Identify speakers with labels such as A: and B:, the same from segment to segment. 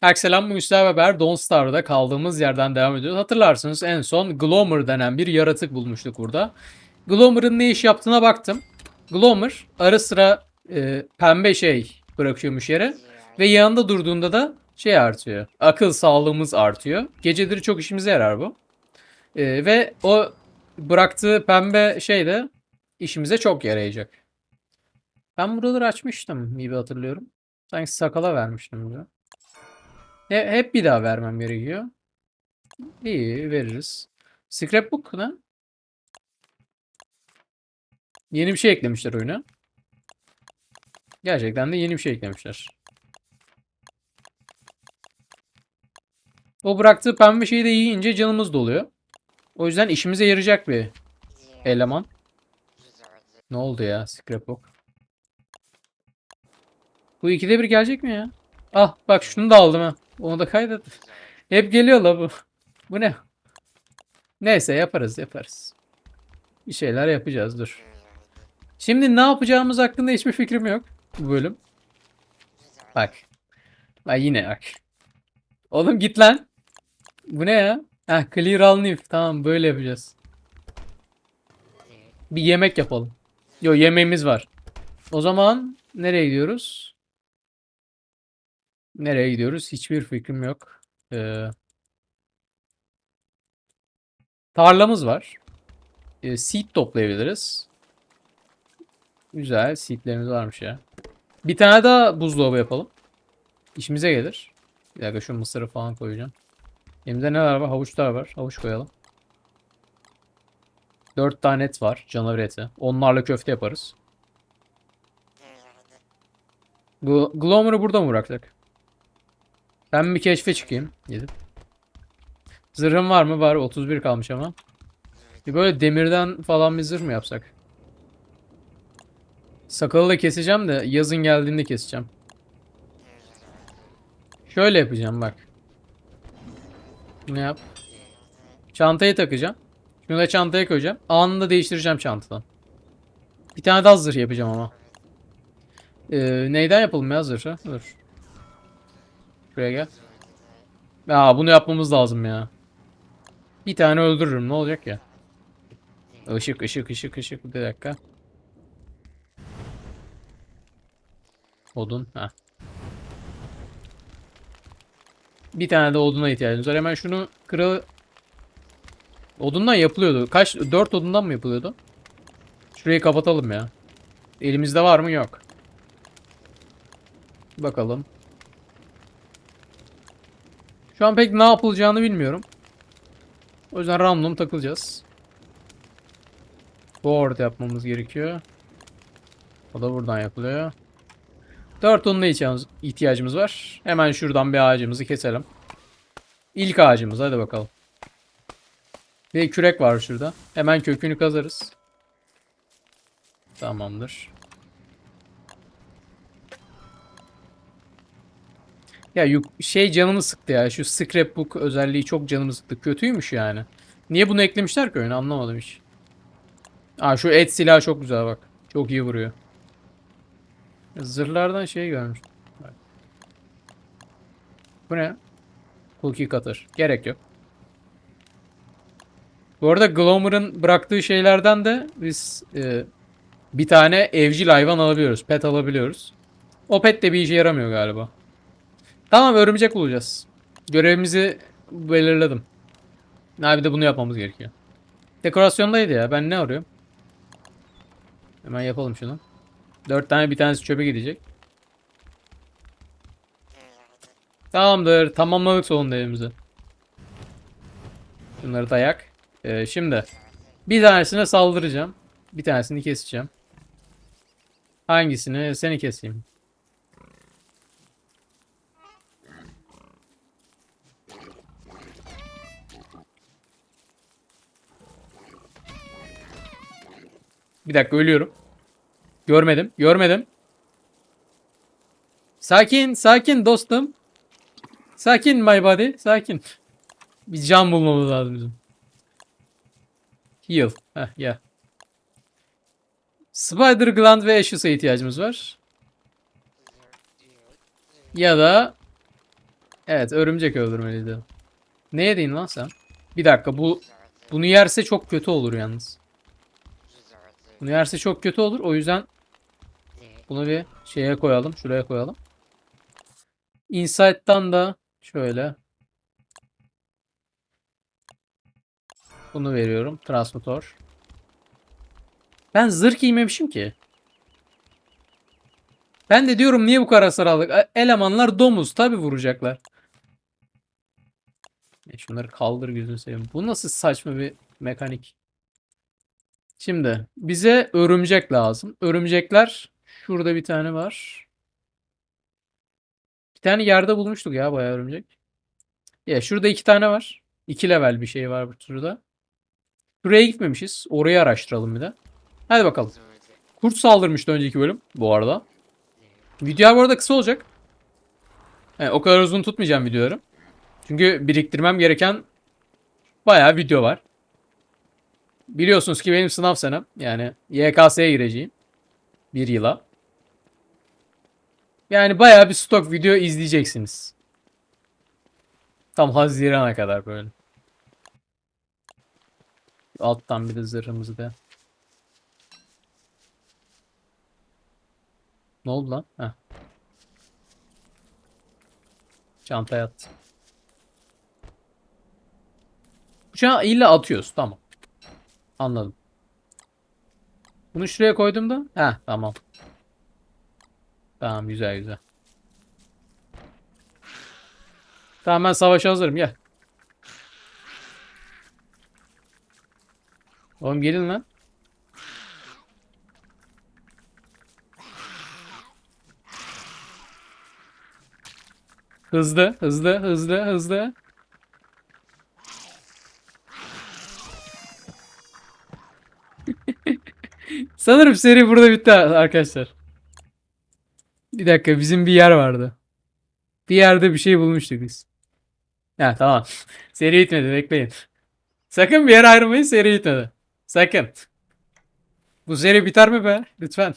A: Herkese selam bu Müslüman Haber Don't Star'da kaldığımız yerden devam ediyoruz. Hatırlarsınız en son Glomer denen bir yaratık bulmuştuk burada. Glomer'ın ne iş yaptığına baktım. Glomer ara sıra e, pembe şey bırakıyormuş yere ve yanında durduğunda da şey artıyor. Akıl sağlığımız artıyor. Geceleri çok işimize yarar bu. E, ve o bıraktığı pembe şey de işimize çok yarayacak. Ben buraları açmıştım gibi hatırlıyorum. Sanki sakala vermiştim bunu. He, hep bir daha vermem gerekiyor. İyi veririz. Scrapbook ne? Yeni bir şey eklemişler oyuna. Gerçekten de yeni bir şey eklemişler. O bıraktığı pembe şeyi de yiyince canımız doluyor. O yüzden işimize yarayacak bir eleman. Ne oldu ya Scrapbook? Bu ikide bir gelecek mi ya? Ah bak şunu da aldım ha. Onu da kaydet. Hep geliyor la bu. Bu ne? Neyse yaparız yaparız. Bir şeyler yapacağız dur. Şimdi ne yapacağımız hakkında hiçbir fikrim yok bu bölüm. Bak. Bak yine bak. Oğlum git lan. Bu ne ya? Ha clear all new. Tamam böyle yapacağız. Bir yemek yapalım. Yo yemeğimiz var. O zaman nereye gidiyoruz? Nereye gidiyoruz? Hiçbir fikrim yok. Ee, tarlamız var. Ee, seed toplayabiliriz. Güzel. Seedlerimiz varmış ya. Bir tane daha buzdolabı yapalım. İşimize gelir. Bir dakika şu mısırı falan koyacağım. Elimizde neler var? Havuçlar var. Havuç koyalım. 4 tane et var. Canavar eti. Onlarla köfte yaparız. Gl Glomer'ı burada mı bıraktık? Ben bir keşfe çıkayım gidip. Zırhım var mı? Var 31 kalmış ama. Bir böyle demirden falan bir zırh mı yapsak? Sakalı da keseceğim de yazın geldiğinde keseceğim. Şöyle yapacağım bak. Ne yap? Çantayı takacağım. Şunu da çantaya koyacağım. Anında değiştireceğim çantadan. Bir tane daha zırh yapacağım ama. Ee, neyden yapalım ya zırhı? Dur. Buraya gel. Ya bunu yapmamız lazım ya. Bir tane öldürürüm ne olacak ya. Işık ışık ışık ışık bir dakika. Odun. Ha. Bir tane de oduna ihtiyacımız var. Hemen şunu kral Odundan yapılıyordu. Kaç? 4 odundan mı yapılıyordu? Şurayı kapatalım ya. Elimizde var mı? Yok. Bakalım. Şu an pek ne yapılacağını bilmiyorum. O yüzden random takılacağız. Board yapmamız gerekiyor. O da buradan yapılıyor. 4 ununa ihtiyacımız var. Hemen şuradan bir ağacımızı keselim. İlk ağacımız hadi bakalım. Bir kürek var şurada. Hemen kökünü kazarız. Tamamdır. Ya şey canımı sıktı ya. Şu scrapbook özelliği çok canımı sıktı. Kötüymüş yani. Niye bunu eklemişler ki oyuna anlamadım hiç. Aa şu et silahı çok güzel bak. Çok iyi vuruyor. Zırhlardan şey görmüş. Bu ne? Cookie cutter. Gerek yok. Bu arada Glomer'ın bıraktığı şeylerden de biz e, bir tane evcil hayvan alabiliyoruz. Pet alabiliyoruz. O pet de bir işe yaramıyor galiba. Tamam örümcek olacağız. Görevimizi belirledim. Ha bir de bunu yapmamız gerekiyor. Dekorasyondaydı ya. Ben ne arıyorum? Hemen yapalım şunu. Dört tane bir tanesi çöpe gidecek. Tamamdır. Tamamladık sonunda evimizi. Şunları dayak. Ee, şimdi. Bir tanesine saldıracağım. Bir tanesini keseceğim. Hangisini? Seni keseyim. Bir dakika ölüyorum. Görmedim. Görmedim. Sakin. Sakin dostum. Sakin my body. Sakin. Bir can bulmamız lazım bizim. Heal. Heh ya. Spider gland ve Ashes'a ihtiyacımız var. Ya da Evet örümcek öldürmeliydi. Ne yedin lan sen? Bir dakika bu bunu yerse çok kötü olur yalnız. Bunu yerse çok kötü olur. O yüzden bunu bir şeye koyalım. Şuraya koyalım. Insight'tan da şöyle bunu veriyorum. Transmutor. Ben zırh giymemişim ki. Ben de diyorum niye bu kadar hasar aldık? E- Elemanlar domuz. Tabi vuracaklar. E şunları kaldır gözünü seveyim. Bu nasıl saçma bir mekanik. Şimdi bize örümcek lazım. Örümcekler şurada bir tane var. Bir tane yerde bulmuştuk ya bayağı örümcek. Ya şurada iki tane var. İki level bir şey var burada. Şuraya gitmemişiz. Orayı araştıralım bir de. Hadi bakalım. Kurt saldırmıştı önceki bölüm bu arada. Video bu arada kısa olacak. Yani o kadar uzun tutmayacağım videoları. Çünkü biriktirmem gereken bayağı video var. Biliyorsunuz ki benim sınav senem. Yani YKS'ye gireceğim. Bir yıla. Yani bayağı bir stok video izleyeceksiniz. Tam Haziran'a kadar böyle. Alttan bir de zırhımızı da. Ne oldu lan? Heh. Çantaya at. Bıçağı illa atıyoruz. Tamam. Anladım. Bunu şuraya koydum da. Heh tamam. Tamam güzel güzel. Tamam ben savaşa hazırım gel. Oğlum gelin lan. Hızlı, hızlı, hızlı, hızlı. Sanırım seri burada bitti arkadaşlar. Bir dakika bizim bir yer vardı. Bir yerde bir şey bulmuştuk biz. Ha tamam. seri bitmedi bekleyin. Sakın bir yere ayrılmayın seri bitmedi. Sakın. Bu seri biter mi be? Lütfen.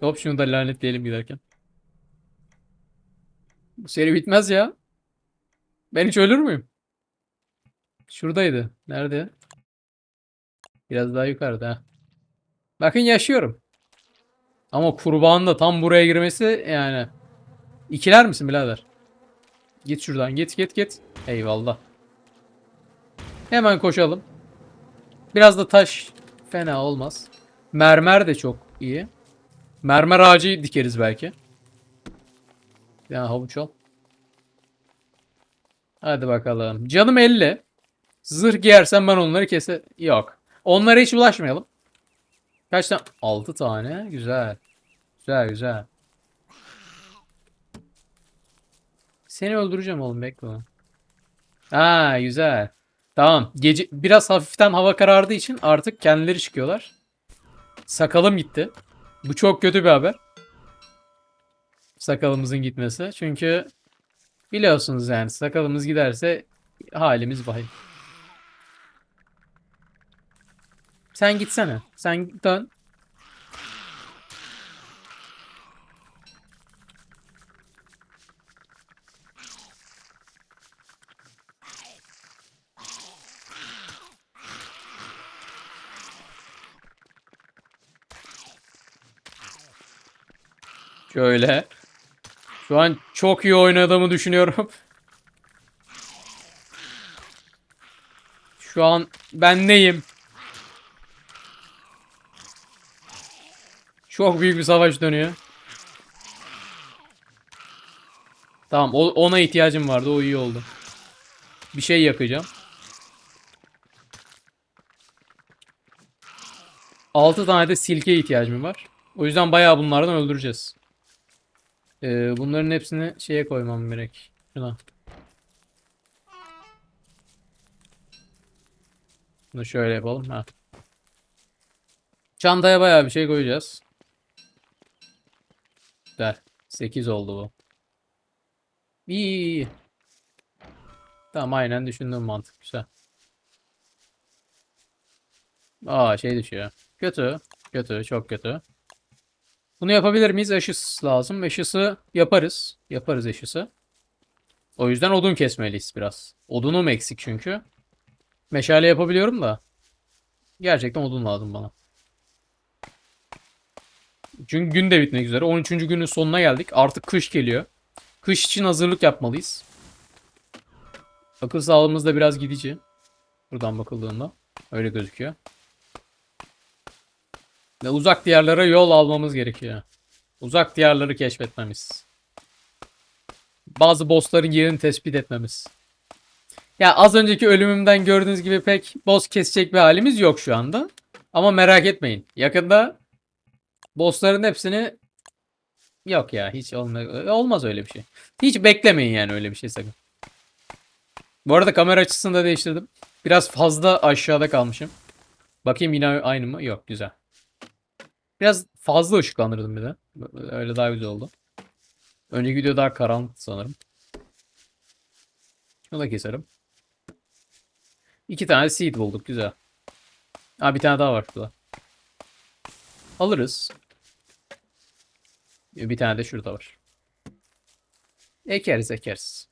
A: Hop şunu da lanetleyelim giderken. Bu seri bitmez ya. Ben hiç ölür müyüm? Şuradaydı. Nerede? Biraz daha yukarıda. Bakın yaşıyorum. Ama kurbanın da tam buraya girmesi yani. İkiler misin birader? Git şuradan git git git. Eyvallah. Hemen koşalım. Biraz da taş fena olmaz. Mermer de çok iyi. Mermer ağacı dikeriz belki. Ya havuç al. Hadi bakalım. Canım 50. Zırh giyersen ben onları kese... Yok. Onlara hiç ulaşmayalım. Kaç tane? 6 tane. Güzel. Güzel güzel. Seni öldüreceğim oğlum bekle. Ha güzel. Tamam. Gece biraz hafiften hava karardığı için artık kendileri çıkıyorlar. Sakalım gitti. Bu çok kötü bir haber. Sakalımızın gitmesi. Çünkü biliyorsunuz yani sakalımız giderse halimiz vahim. Sen gitsene. Sen dön. Şöyle. Şu an çok iyi oynadığımı düşünüyorum. Şu an ben neyim? Çok büyük bir savaş dönüyor. Tamam ona ihtiyacım vardı o iyi oldu. Bir şey yakacağım. 6 tane de silke ihtiyacım var. O yüzden bayağı bunlardan öldüreceğiz. Ee, bunların hepsini şeye koymam gerek. Şuna. Bunu şöyle yapalım. Ha. Çantaya bayağı bir şey koyacağız. Güzel. 8 oldu bu. İyi. Tamam aynen düşündüğüm mantık. Güzel. Aa şey düşüyor. Kötü. Kötü. Çok kötü. Bunu yapabilir miyiz? Eşis lazım. Eşisi yaparız. Yaparız eşisi. O yüzden odun kesmeliyiz biraz. Odunum eksik çünkü. Meşale yapabiliyorum da. Gerçekten odun lazım bana. Çünkü gün de bitmek üzere. 13. günün sonuna geldik. Artık kış geliyor. Kış için hazırlık yapmalıyız. Akıl sağlığımız da biraz gidici. Buradan bakıldığında. Öyle gözüküyor. Ve uzak diyarlara yol almamız gerekiyor. Uzak diyarları keşfetmemiz. Bazı bossların yerini tespit etmemiz. Ya az önceki ölümümden gördüğünüz gibi pek boss kesecek bir halimiz yok şu anda. Ama merak etmeyin. Yakında bossların hepsini yok ya hiç olma- olmaz öyle bir şey. Hiç beklemeyin yani öyle bir şey sakın. Bu arada kamera açısını da değiştirdim. Biraz fazla aşağıda kalmışım. Bakayım yine aynı mı? Yok güzel. Biraz fazla ışıklandırdım bir de. Öyle daha güzel oldu. Önceki video daha karanlık sanırım. Şunu da keserim. İki tane seed bulduk. Güzel. Ha bir tane daha var şurada. Alırız. Bir tane de şurada var. Ekeriz ekeriz.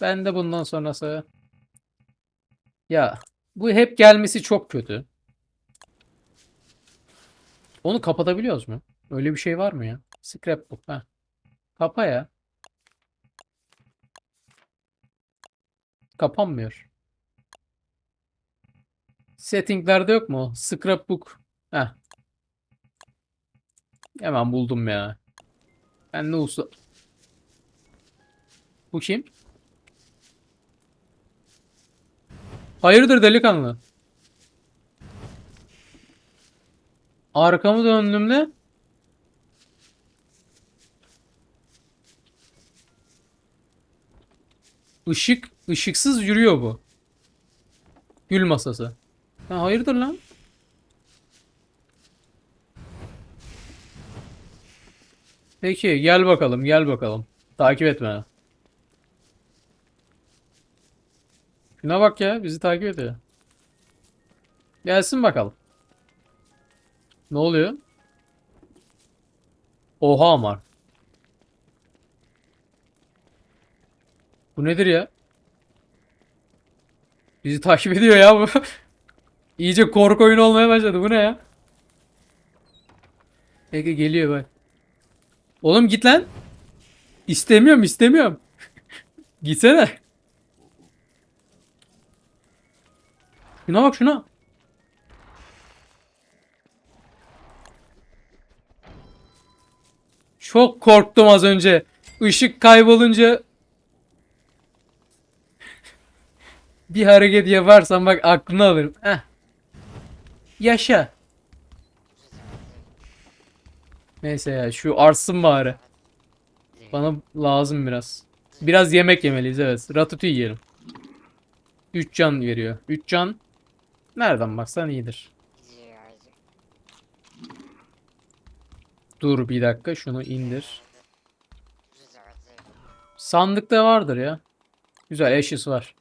A: Ben de bundan sonrası ya bu hep gelmesi çok kötü. Onu kapatabiliyoruz mu? Öyle bir şey var mı ya? Scrapbook ha. Kapa ya. Kapanmıyor. Settinglerde yok mu? Scrapbook. Heh. Hemen buldum ya. Ben ne usta... Bu kim? Hayırdır delikanlı? Arkamı döndüğümde ışık ışıksız yürüyor bu. Gül masası. Ha, hayırdır lan? Peki gel bakalım gel bakalım. Takip et beni. Şuna bak ya bizi takip ediyor. Gelsin bakalım. Ne oluyor? Oha ama. Bu nedir ya? Bizi takip ediyor ya bu. İyice korku oyunu olmaya başladı. Bu ne ya? Peki geliyor bak. Oğlum git lan. İstemiyorum istemiyorum. Gitsene. Şuna bak şuna. Çok korktum az önce. Işık kaybolunca bir hareket yaparsan bak aklını alırım. Heh. Yaşa. Neyse ya şu artsın bari. Bana lazım biraz. Biraz yemek yemeliyiz evet. Ratatouille yiyelim. 3 can veriyor. 3 can nereden baksan iyidir. Dur bir dakika şunu indir. Sandıkta vardır ya. Güzel eşyası var.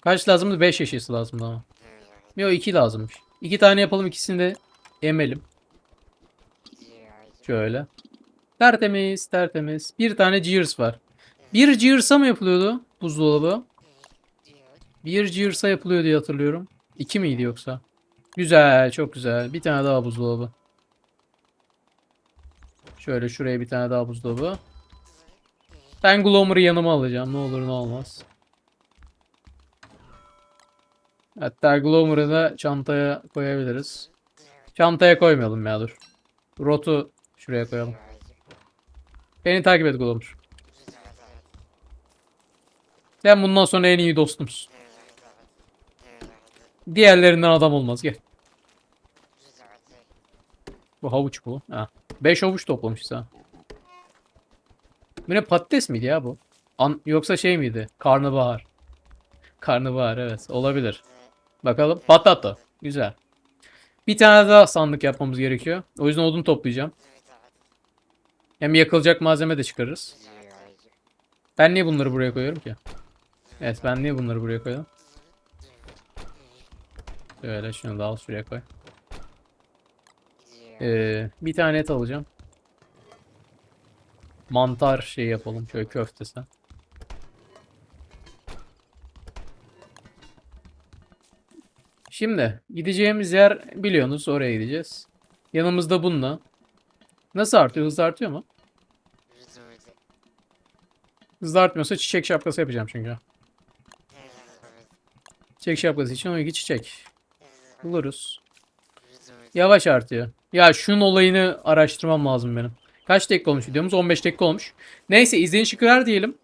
A: Kaç lazımdı? 5 eşyası lazımdı ama. Yok 2 lazımmış. 2 tane yapalım ikisini de emelim. Şöyle. Tertemiz tertemiz. Bir tane Gears var. Bir Gears'a mı yapılıyordu buzdolabı? Bir Gears'a yapılıyor hatırlıyorum. İki miydi yoksa? Güzel çok güzel. Bir tane daha buzdolabı. Şöyle şuraya bir tane daha buzdolabı. Ben Glomer'ı yanıma alacağım. Ne olur ne olmaz. Hatta Glomer'ı da çantaya koyabiliriz. Çantaya koymayalım ya dur. Rotu şuraya koyalım. Beni takip et Glomer. Sen bundan sonra en iyi dostumsun. Diğerlerinden adam olmaz gel. Bu havuç bu. Ha. 5 havuç toplamışız ha. Bu patates miydi ya bu? An yoksa şey miydi? Karnabahar. Karnabahar evet olabilir. Bakalım. Patata. Güzel. Bir tane daha sandık yapmamız gerekiyor. O yüzden odun toplayacağım. Hem yakılacak malzeme de çıkarırız. Ben niye bunları buraya koyuyorum ki? Evet ben niye bunları buraya koydum? Şöyle şunu da al şuraya koy. Ee, bir tane et alacağım. Mantar şey yapalım. Şöyle köftesi. Şimdi gideceğimiz yer biliyorsunuz oraya gideceğiz. Yanımızda bununla. Nasıl artıyor? Hız artıyor mu? Hız artmıyorsa çiçek şapkası yapacağım çünkü. Çiçek şapkası için o iki çiçek. Buluruz. Yavaş artıyor. Ya şunun olayını araştırmam lazım benim. Kaç dakika olmuş videomuz? 15 dakika olmuş. Neyse izleyin şükürler diyelim.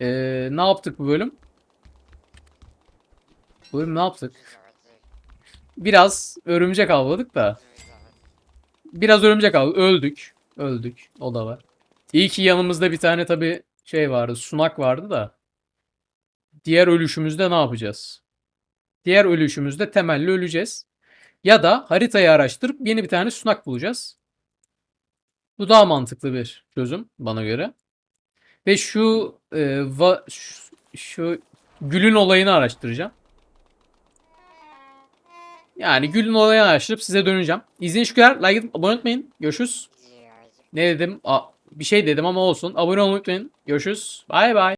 A: Ee, ne yaptık bu bölüm? Bu bölüm ne yaptık? Biraz örümcek avladık da. Biraz örümcek avladık. Öldük. Öldük. O da var. İyi ki yanımızda bir tane tabi şey vardı. Sunak vardı da. Diğer ölüşümüzde ne yapacağız? Diğer ölüşümüzde temelli öleceğiz. Ya da haritayı araştırıp yeni bir tane sunak bulacağız. Bu daha mantıklı bir çözüm bana göre. Ve şu e, va- şu, şu gülün olayını araştıracağım. Yani gülün olayını araştırıp size döneceğim. İzleyin şükürler. Like atıp abone olmayın. Görüşürüz. Ne dedim? Aa, bir şey dedim ama olsun. Abone olmayı unutmayın. Görüşürüz. Bay bay.